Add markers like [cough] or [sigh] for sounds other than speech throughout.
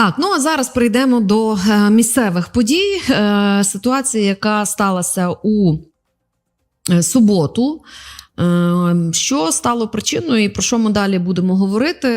Так, ну а зараз прийдемо до е, місцевих подій. Е, ситуація, яка сталася у е, суботу. Що стало причиною і про що ми далі будемо говорити?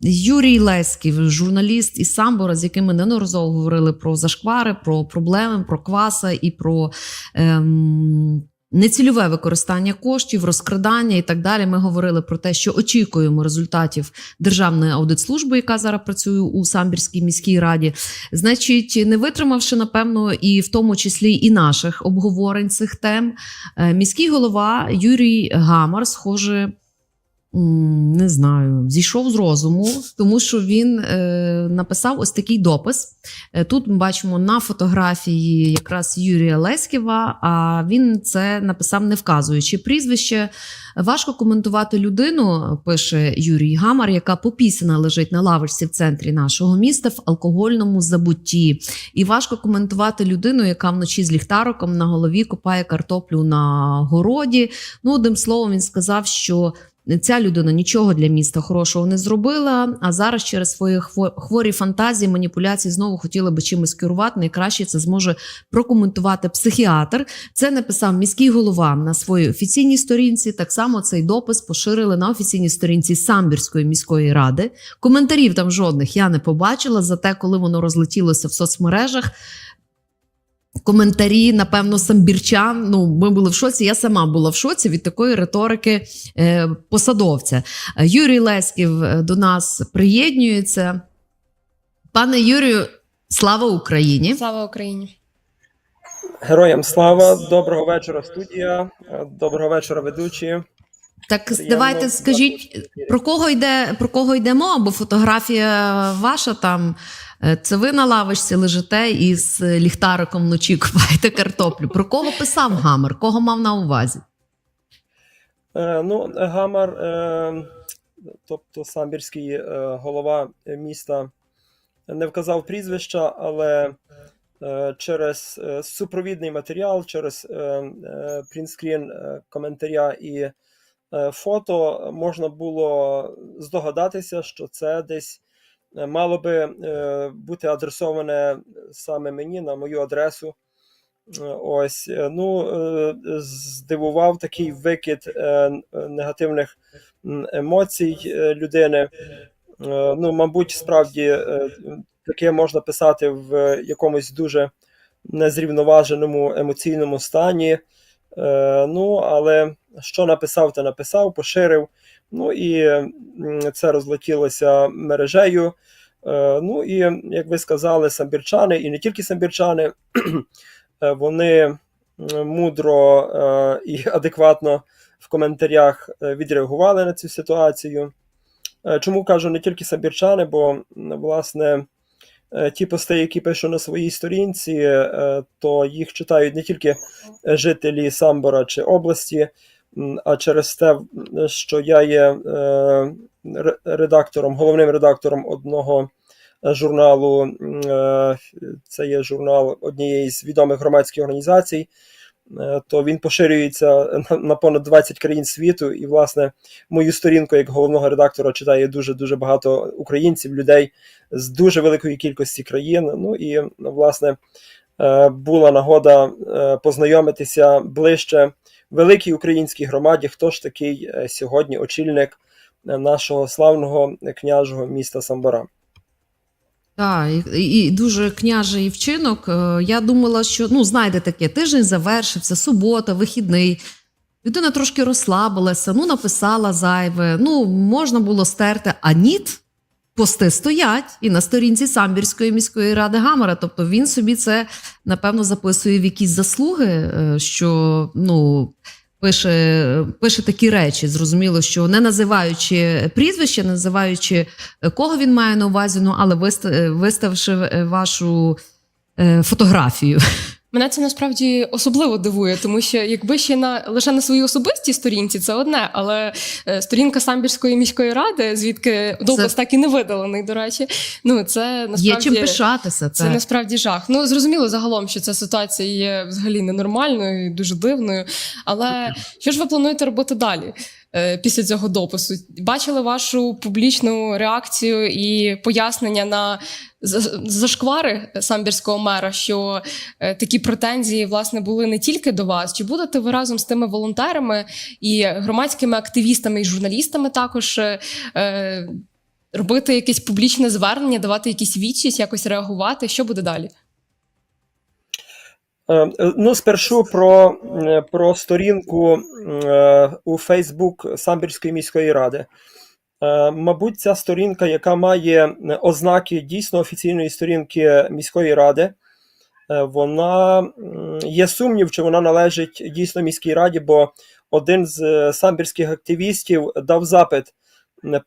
Юрій Леськів, журналіст із Самбора, з яким ми неодноразово говорили про зашквари, про проблеми, про кваса і про ем, нецільове використання коштів, розкрадання і так далі. Ми говорили про те, що очікуємо результатів Державної аудитслужби, яка зараз працює у Самбірській міській раді. Значить, не витримавши, напевно, і в тому числі і наших обговорень цих тем, е, міський голова Юрій Гамар, схоже. Не знаю, зійшов з розуму, тому що він е, написав ось такий допис. Е, Тут ми бачимо на фотографії якраз Юрія Леськіва, а він це написав не вказуючи прізвище. Важко коментувати людину, пише Юрій Гамар, яка попісана лежить на лавочці в центрі нашого міста в алкогольному забутті. І важко коментувати людину, яка вночі з ліхтариком на голові копає картоплю на городі. Ну, одним словом, він сказав, що ця людина нічого для міста хорошого не зробила. А зараз через свої хво- хворі фантазії, маніпуляції знову хотіла би чимось керувати. Найкраще це зможе прокоментувати психіатр. Це написав міський голова на своїй офіційній сторінці. Так само цей допис поширили на офіційній сторінці Самбірської міської ради. Коментарів там жодних я не побачила. Зате, коли воно розлетілося в соцмережах. Коментарі, напевно, самбірчан. Ну, ми були в шоці. Я сама була в шоці від такої риторики е, посадовця. Юрій Леськів е, до нас приєднується. Пане Юрію, слава Україні! Слава Україні! Героям слава, доброго вечора, студія, е, доброго вечора, ведучі. Так Приємно давайте скажіть, про кого йде про кого йде мова? Бо фотографія ваша там. Е, Це ви на лавочці лежите і з ліхтариком вночі [laughs] купаєте картоплю. Про кого писав Гамер? Кого мав на увазі? Е, Ну, Гамар, е, тобто самбірський голова міста, не вказав прізвища, але через супровідний матеріал, через е, принтскрін коментаря і фото можна було здогадатися, що це десь мало би е, бути адресоване саме мені на мою адресу. Е, Ось, е, ну, е, здивував такий викид е, негативних емоцій е, людини. Е, Ну, мабуть, справді е, таке можна писати в якомусь дуже незрівноваженому емоційному стані. Е, Ну, але що написав, те написав, поширив. Ну і це розлетілося мережею. Е, Ну і як ви сказали, самбірчани, і не тільки самбірчани, е, вони мудро е, і адекватно в коментарях відреагували на цю ситуацію. Чому кажу не тільки самбірчани, бо власне ті пости, які пишу на своїй сторінці, то їх читають не тільки жителі Самбора чи області, а через те, що я є е, редактором, головним редактором одного журналу. е, Це є журнал однієї з відомих громадських організацій. е, То він поширюється на, на понад 20 країн світу, і, власне, мою сторінку як головного редактора читає дуже дуже багато українців, людей з дуже великої кількості країн. Ну і власне була нагода познайомитися ближче великій українській громаді. Хто ж такий е, сьогодні очільник е, нашого славного княжого міста Самбора? Так, і, і дуже княжий вчинок. Е, Я думала, що ну знаєте таке, тиждень завершився, субота, вихідний. Людина трошки розслабилася, ну написала зайве. Ну можна було стерти, а ніт. Пости стоять і на сторінці Самбірської міської ради Гамера. Тобто він собі це напевно записує в якісь заслуги, е, що ну пише, пише такі речі. Зрозуміло, що не називаючи прізвище, не називаючи е, кого він має на увазі, ну але е, виставивши вашу фотографію. Мене це насправді особливо дивує, тому що якби ще на лише на своїй особистій сторінці це одне, але е, сторінка Самбірської міської ради, звідки допис так і не видалений, до речі. Ну це насправді Є чим пишатися. Це так. насправді жах. Ну зрозуміло загалом, що ця ситуація є взагалі ненормальною і дуже дивною. Але що ж ви плануєте робити далі? Е, після цього допису. Бачили вашу публічну реакцію і пояснення на за- зашквари самбірського мера, що е, такі претензії власне були не тільки до вас. Чи будете ви разом з тими волонтерами і громадськими активістами і журналістами також е, робити якесь публічне звернення, давати якісь відчість, якось реагувати? Що буде далі? Е, Ну, спершу про, е, про сторінку е, у Фейсбук Самбірської міської ради. Мабуть, ця сторінка, яка має ознаки дійсно офіційної сторінки міської ради, вона є сумнів, чи вона належить дійсно міській раді, бо один з самбірських активістів дав запит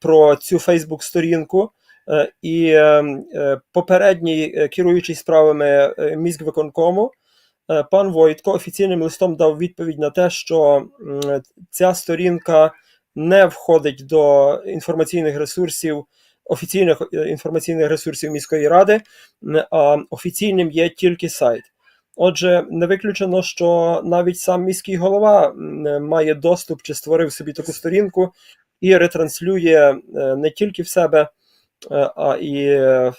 про цю Фейсбук-сторінку. І е, е, попередній керуючий справами міськвиконкому пан Войтко офіційним листом дав відповідь на те, що ця сторінка не входить до інформаційних ресурсів, офіційних е, інформаційних ресурсів міської ради, а офіційним є тільки сайт. Отже, не виключено, що навіть сам міський голова має доступ чи створив собі таку сторінку і ретранслює е, не тільки в себе, е, а і е, е,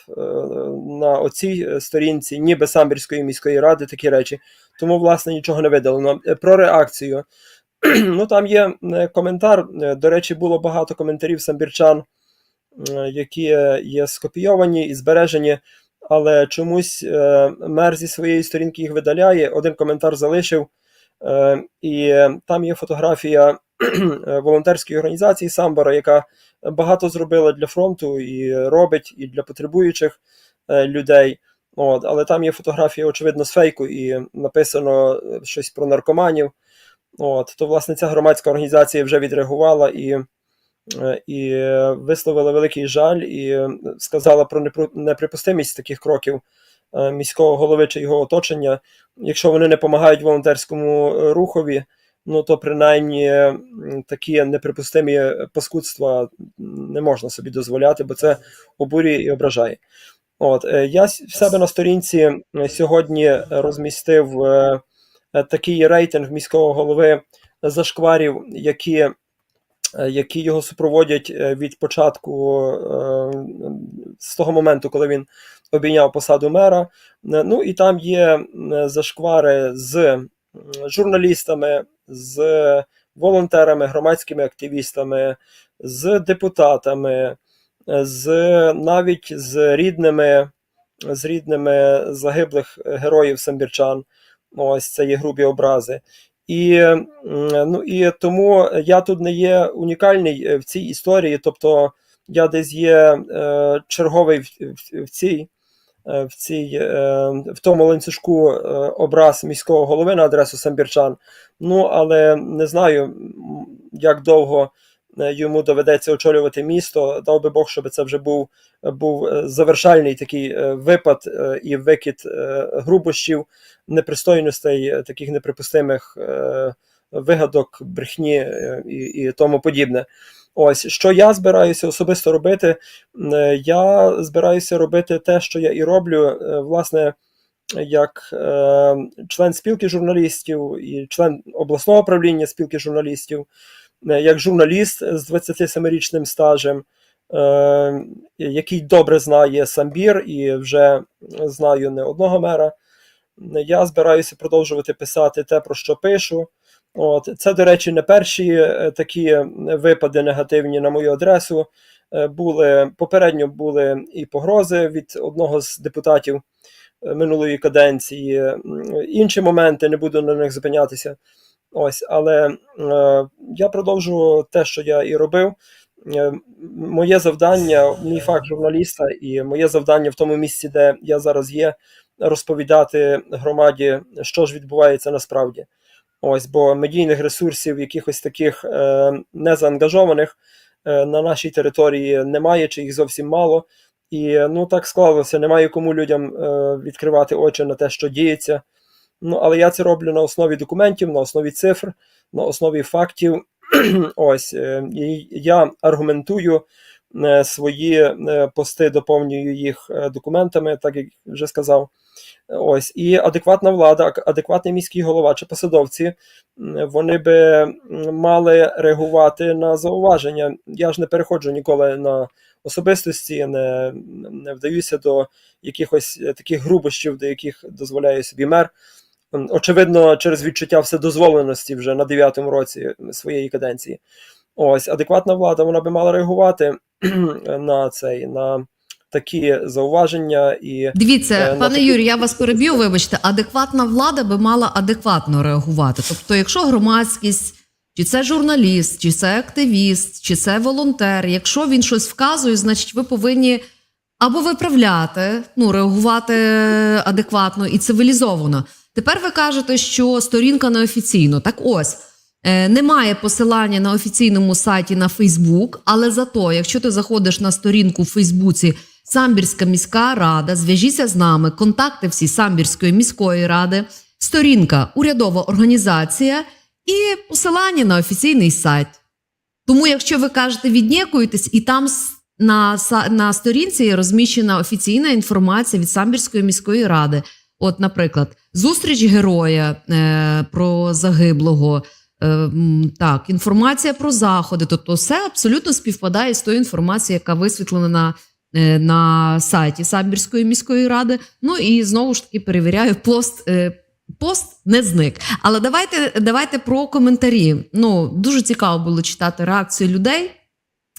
на оцій сторінці, ніби Самбірської міської ради, такі речі. Тому, власне, нічого не видалено. Е, Про реакцію. [clears throat] Ну, там є е, коментар. е, До речі, було багато коментарів самбірчан, е, які є скопійовані і збережені, але чомусь е, мер зі своєї сторінки їх видаляє. Один коментар залишив, е, і там є фотографія [clears throat] е, волонтерської організації Самбора, яка багато зробила для фронту і робить, і для потребуючих е, людей. От, але там є фотографія, очевидно, з фейку, і написано е, щось про наркоманів. От, то, власне, ця громадська організація вже відреагувала і, е, і висловила великий жаль, і сказала про неприпустимість таких кроків міського голови чи його оточення. Якщо вони не допомагають волонтерському рухові, ну то принаймні такі неприпустимі паскудства не можна собі дозволяти, бо це обурює і ображає. От, е, я в себе на сторінці сьогодні розмістив е, е, такий рейтинг міського голови зашкварів, які, які його супроводять від початку з того моменту, коли він обійняв посаду мера. Ну і там є зашквари з журналістами, з волонтерами, громадськими активістами, з депутатами, з навіть з рідними, з рідними загиблих героїв самбірчан. Ось це є грубі образи. І, ну, і тому я тут не є унікальний е, в цій історії, тобто я десь є е, черговий в, в, в цій. Е, В цій е, в тому ланцюжку е, образ міського голови на адресу самбірчан. Ну але не знаю, як довго йому доведеться очолювати місто. Дав би Бог, щоб це вже був, був завершальний такий випад і викид грубощів, непристойностей, таких неприпустимих вигадок, брехні і, і тому подібне. Ось що я збираюся особисто робити. Е, Я збираюся робити те, що я і роблю, е, власне, як е, член спілки журналістів і член обласного правління спілки журналістів, як журналіст з 27-річним стажем, який добре знає самбір і вже знаю не одного мера. Я збираюся продовжувати писати те, про що пишу. От це, до речі, не перші е, такі випади негативні на мою адресу. Е, Були попередньо були і погрози від одного з депутатів е, минулої каденції. Інші моменти не буду на них зупинятися. Ось, але е, я продовжу те, що я і робив. Е, Моє завдання, мій факт журналіста, і моє завдання в тому місці, де я зараз є, розповідати громаді, що ж відбувається насправді. Ось, бо медійних ресурсів, якихось таких е, незаангажованих е, на нашій території немає, чи їх зовсім мало. І ну так склалося, немає кому людям е, відкривати очі на те, що діється. Ну, але я це роблю на основі документів, на основі цифр, на основі фактів. [clears throat] Ось е, я аргументую свої е, пости, доповнюю їх е, документами, так як вже сказав. Ось і адекватна влада, адекватний міський голова чи посадовці, вони би мали реагувати на зауваження. Я ж не переходжу ніколи на особистості, не, не вдаюся до якихось е, таких грубощів, до яких дозволяє собі мер. Очевидно, через відчуття вседозволеності вже на дев'ятому році своєї каденції. Ось адекватна влада, вона би мала реагувати [clears throat] на цей на такі зауваження і Дивіться, Е, пане такі- Юрій, я вас переб'ю. Вибачте, адекватна влада би мала адекватно реагувати. Тобто, якщо громадськість, чи це журналіст, чи це активіст, чи це волонтер, якщо він щось вказує, значить ви повинні або виправляти, ну реагувати адекватно і цивілізовано. Тепер ви кажете, що сторінка неофіційно. Так ось. Е, Немає посилання на офіційному сайті на Фейсбук, але зато, якщо ти заходиш на сторінку в Фейсбуці Самбірська міська рада, зв'яжіться з нами, контакти всі Самбірської міської ради, сторінка урядова організація і посилання на офіційний сайт. Тому, якщо ви кажете, віднікуєтесь, і там на, на сторінці розміщена офіційна інформація від Самбірської міської ради. От, наприклад, зустріч героя е, про загиблого. Е, так, інформація про заходи, тобто все абсолютно співпадає з тою інформацією, яка висвітлена на, е, сайті Самбірської міської ради. Ну і знову ж таки перевіряю пост. е, Пост не зник. Але давайте, давайте про коментарі. Ну, дуже цікаво було читати реакцію людей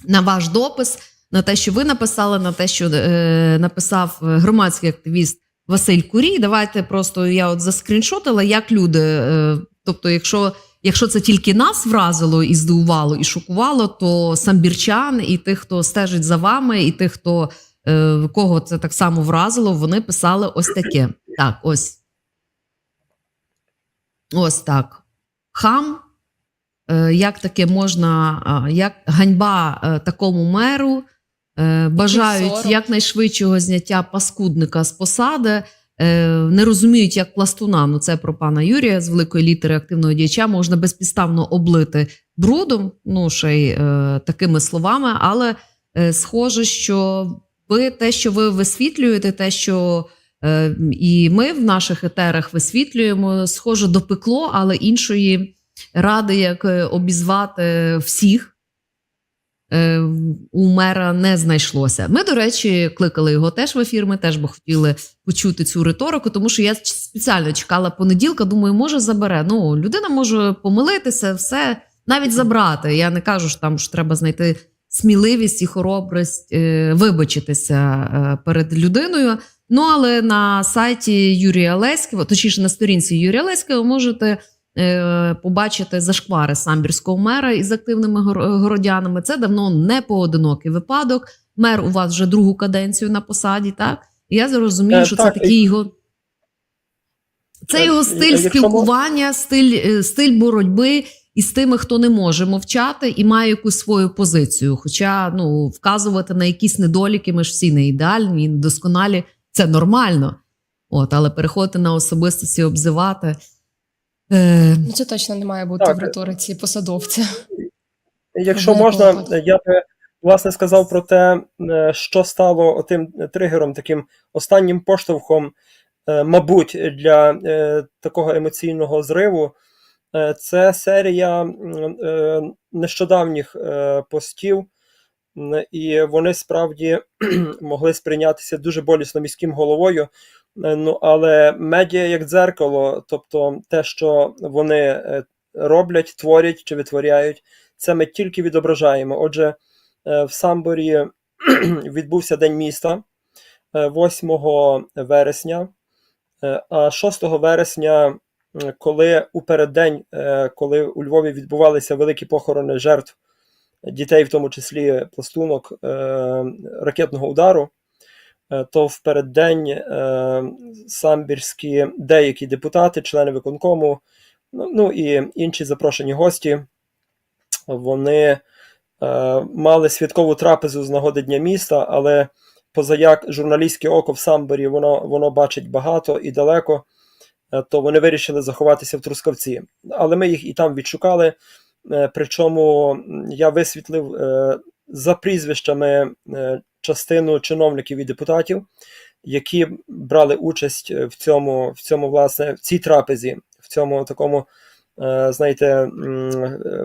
на ваш допис, на те, що ви написали, на те, що е, написав громадський активіст Василь Курій. Давайте просто я от заскріншотила, як люди. Е, тобто, якщо, якщо це тільки нас вразило і здивувало, і шокувало, то самбірчан і тих, хто стежить за вами, і тих, хто е, кого це так само вразило, вони писали ось таке. Так, ось. Ось так. Хам. Е, Як таке можна, а, як ганьба е, такому меру, е, бажають якнайшвидшого зняття паскудника з посади, е, не розуміють, як пластуна. Ну це про пана Юрія з великої літери активного діяча. Можна безпідставно облити брудом, ну ще й е, такими словами, але е, схоже, що ви те, що ви висвітлюєте, те, що Е, І ми в наших етерах висвітлюємо, схоже, допекло, але іншої ради, як е, обізвати всіх, е, у мера не знайшлося. Ми, до речі, кликали його теж в ефір. Ми теж би хотіли почути цю риторику, тому що я спеціально чекала понеділка. Думаю, може забере. Ну, людина може помилитися, все навіть забрати. Я не кажу, що там що треба знайти сміливість і хоробрість е, вибачитися е, перед людиною. Ну, але на сайті Юрія Леського, точніше на сторінці Юрія Леського, можете е, побачити зашквари самбірського мера із активними городянами. Це давно не поодинокий випадок. Мер у вас вже другу каденцію на посаді, так? І я зрозумію, Е, що це такий його. Це Е, його е, стиль спілкування, стиль, е, стиль боротьби із тими, хто не може мовчати і має якусь свою позицію. Хоча ну, вказувати на якісь недоліки, ми ж всі не ідеальні, і недосконалі, це нормально. От, але переходити на особистості, обзивати. Е, Ну, це точно не має бути Так. в риториці посадовця. Якщо можна, я би власне сказав про те, е, що стало отим тригером, таким останнім поштовхом, е, мабуть, для такого емоційного зриву. Це серія нещодавніх постів, і вони справді могли сприйнятися дуже болісно міським головою. Е, Ну, але медіа як дзеркало, тобто те, що вони е, роблять, творять чи витворяють, це ми тільки відображаємо. Отже, е, в Самборі [clears throat] відбувся День міста е, 8 вересня, а 6 вересня, коли у переддень, коли у Львові відбувалися великі похорони жертв дітей, в тому числі пластунок ракетного удару, то в переддень е, самбірські деякі депутати, члени виконкому, ну, ну і інші запрошені гості, вони е, мали святкову трапезу з нагоди Дня міста, але позаяк журналістське око в Самборі воно, воно бачить багато і далеко, е, то вони вирішили заховатися в Трускавці. Але ми їх і там відшукали. Е, Причому я висвітлив е, за прізвищами е, частину чиновників і депутатів. які брали участь в цьому, в цьому власне, в цій трапезі, в цьому такому, е, знаєте,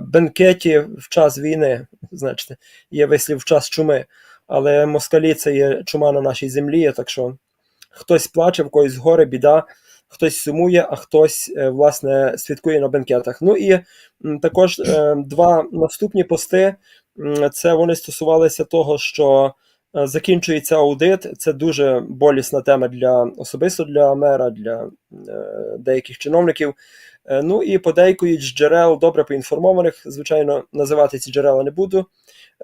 бенкеті в час війни, значить, є вислів в час чуми. Але москалі це є чума на нашій землі, так що хтось плаче, в когось горе, біда, хтось сумує, а хтось, е, власне, святкує на бенкетах. Ну і також е, два наступні пости. Це вони стосувалися того, що закінчується аудит. Це дуже болісна тема для особисто для мера, для е, деяких чиновників. Е, Ну і подейкують з джерел добре поінформованих. Звичайно, називати ці джерела не буду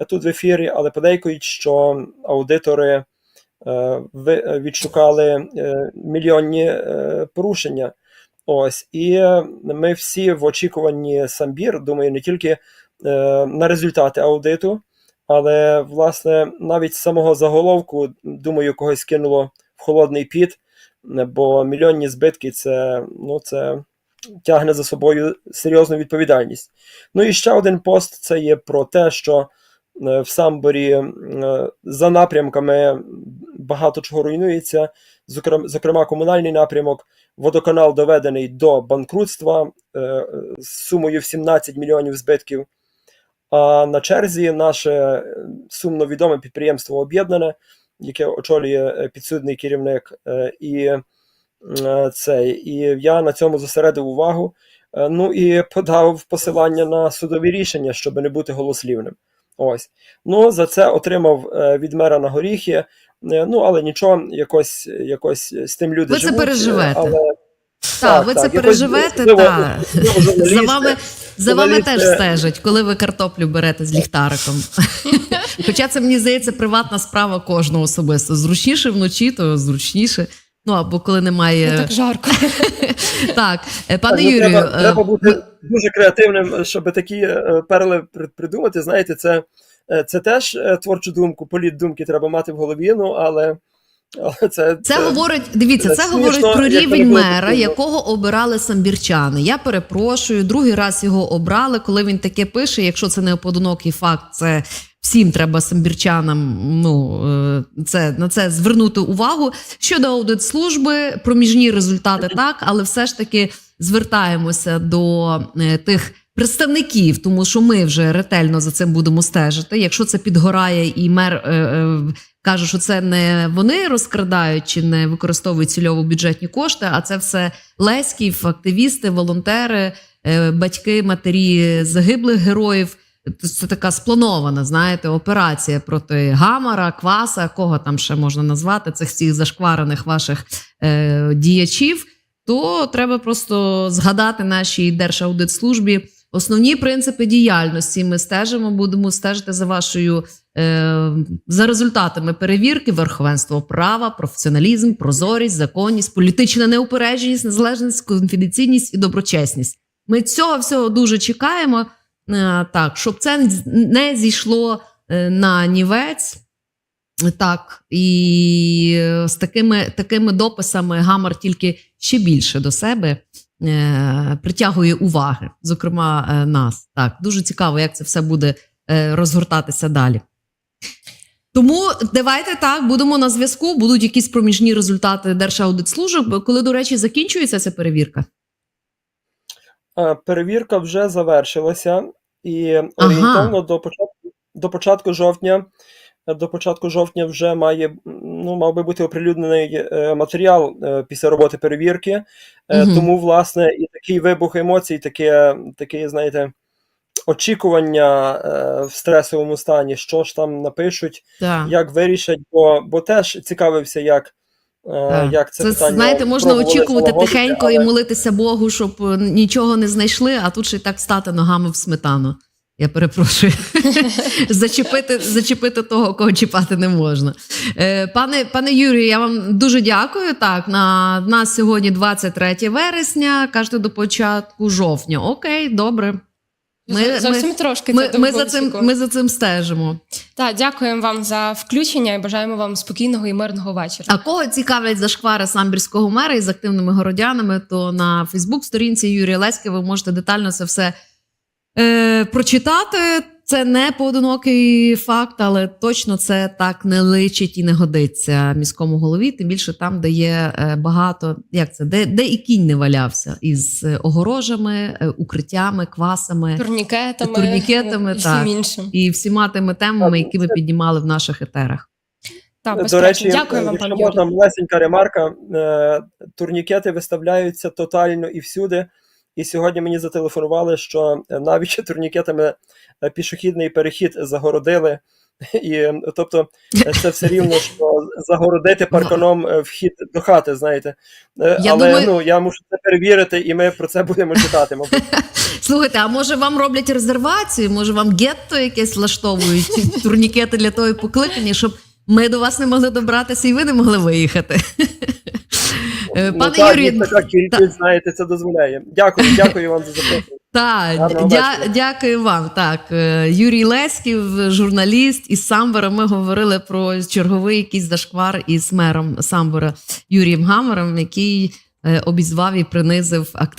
е, тут в ефірі, але подейкують, що аудитори е, е, відшукали е, мільйонні е, порушення. Ось, і е, ми всі в очікуванні самбір, думаю, не тільки е, на результати аудиту, але власне навіть з самого заголовку, думаю, когось кинуло в холодний піт, бо мільйонні збитки це, ну, це тягне за собою серйозну відповідальність. Ну і ще один пост це є про те, що е, в самборі е, за напрямками багато чого руйнується, зокрема, зокрема комунальний напрямок. Водоканал доведений до банкрутства е, з сумою в 17 мільйонів збитків. А на черзі наше е, сумно відоме підприємство Об'єднане, яке очолює е, підсудний керівник, е, і цей, і я на цьому зосередив увагу. Ну і подав посилання на судові рішення, щоб не бути голослівним. Ось. Ну, за це отримав від мера на горіхи. Ну, але нічого, якось, якось з тим люди Ви це живуть. е, переживете. Але... Так, ви це переживете, так. За вами, за вами теж стежать, коли ви картоплю берете з ліхтариком. [laughs] Хоча це, мені здається, приватна справа кожного особисто. Зручніше вночі, то зручніше. Ну або коли немає. Ну, так жарко. [laughs] Так, е, пане Так, ну, Юрію, треба, е, бути дуже креативним, щоб такі е, перли при- придумати. Знаєте, це, це теж творчу думку, політ думки треба мати в голові, ну але це, Це говорить, дивіться, це смішно, говорить про рівень мера, потрібно. якого обирали самбірчани. Я перепрошую, другий раз його обрали. Коли він таке пише, якщо це не поодинокий факт, це всім треба самбірчанам. Ну е, це на це звернути увагу. Щодо аудитслужби, проміжні результати так, але все ж таки звертаємося до е, тих. Представників, тому що ми вже ретельно за цим будемо стежити. Якщо це підгорає, і мер е, е, каже, що це не вони розкрадають чи не використовують цільово бюджетні кошти, а це все Леськів, активісти, волонтери, е, батьки, матері загиблих героїв. Це така спланована, знаєте, операція проти Гамара, Кваса, кого там ще можна назвати, цих всіх зашкварених ваших е, діячів. То треба просто згадати нашій Держаудитслужбі основні принципи діяльності. Ми стежимо, будемо стежити за вашою за результатами перевірки, верховенство права, професіоналізм, прозорість, законність, політична неупередженість, незалежність, конфіденційність і доброчесність. Ми цього всього дуже чекаємо. Е, так, щоб це не зійшло е, на нівець. Так, і е, з такими, такими дописами Гамар тільки ще більше до себе е, притягує уваги, зокрема е, нас. Так, дуже цікаво, як це все буде е, розгортатися далі. Тому давайте так будемо на зв'язку. Будуть якісь проміжні результати Держаудитслужб. Коли, до речі, закінчується ця перевірка? Е, Перевірка вже завершилася, і орієнтовно до початку до початку жовтня. До початку жовтня вже має ну, мав би бути оприлюднений е, матеріал е, після роботи перевірки. Мгм. Тому, власне, і такий вибух емоцій, таке, таке знаєте, очікування е, в стресовому стані, що ж там напишуть, Так. як вирішать, бо, бо теж цікавився, як, е, як це, Це, питання знаєте, можна очікувати тихенько але- і молитися Богу, щоб е, нічого не знайшли, а тут ще й так стати ногами в сметану. Я перепрошую. [laughs] зачепити, зачепити того, кого чіпати не можна. Е, пане, пане Юрію, я вам дуже дякую. Так, на нас сьогодні 23 вересня, кажете до початку жовтня. Окей, добре. Ми- Зовсім ми- трошки Ми, це ми, за цим, ми за цим стежимо. Так, дякуємо вам за включення і бажаємо вам спокійного і мирного вечора. А кого цікавлять зашквари самбірського мера із активними городянами, то на Фейсбук-сторінці Юрія Леськи ви можете детально це все е, прочитати. Це не поодинокий факт, але точно це так не личить і не годиться міському голові. Тим більше там, де є е, багато, як це, де, де і кінь не валявся із огорожами, е, укриттями, квасами Турнікетами, Турнікетами, і всім так. іншим. і всіма тими темами, які ми піднімали в наших етерах. Так, До речі, Дякую вам, якщо можна малесенька ремарка, е, турнікети виставляються тотально і всюди. І сьогодні мені зателефонували, що е, навіть [laughs] турнікетами е, пішохідний перехід загородили. [laughs] І, тобто, е, це все рівно, [laughs] що загородити парканом е, вхід до хати, знаєте. Я Але думаю- ну, я мушу це перевірити, і ми про це будемо читати, мабуть. Слухайте, а може вам роблять резервацію? Може вам гетто якесь влаштовують турнікети для того і покликані, щоб ми до вас не могли добратися і ви не могли виїхати? Е, ну, Пане так, Юрію, така кількість, знаєте, це дозволяє. Дякую, [laughs] дякую вам за запитання. Так, дя, дякую вам. Так, е, Юрій Леськів, журналіст із Самбора. Ми говорили про черговий якийсь зашквар із мером Самбора Юрієм Гамером, який е, обізвав і принизив активістів.